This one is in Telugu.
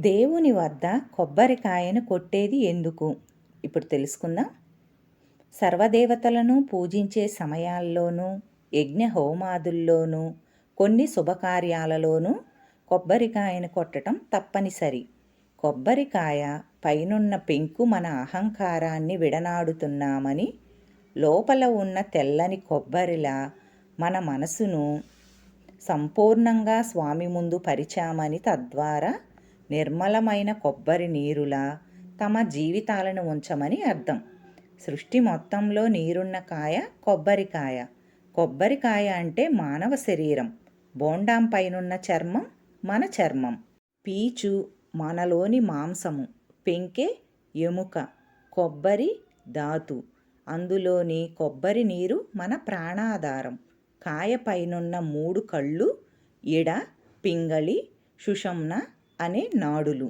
దేవుని వద్ద కొబ్బరికాయను కొట్టేది ఎందుకు? ఇప్పుడు తెలుసుకుందాం. సర్వదేవతలను పూజించే సమయాల్లోనూ యజ్ఞ హోమాదుల్లోనూ కొన్ని శుభకార్యాలలోనూ కొబ్బరికాయను కొట్టడం తప్పనిసరి. కొబ్బరికాయ పైనున్న పెంకు మన అహంకారాన్ని విడనాడుతున్నామని లోపల ఉన్న తెల్లని కొబ్బరిలా మన మనసును సంపూర్ణంగా స్వామి ముందు పరిచామని తద్వారా నిర్మలమైన కొబ్బరి నీరులా తమ జీవితాలను ఉంచమని అర్థం. సృష్టి మొత్తంలో నీరున్న కాయ కొబ్బరికాయ కొబ్బరికాయ అంటే మానవ శరీరం. బోండాం పైనున్న చర్మం మన చర్మం. పీచు మనలోని మాంసము. పెంకే ఎముక. కొబ్బరి ధాతు. అందులోని కొబ్బరి నీరు మన ప్రాణాధారం. కాయ పైనున్న మూడు కళ్ళు ఇడ పింగళి సుషమ్న అనే నాడులు.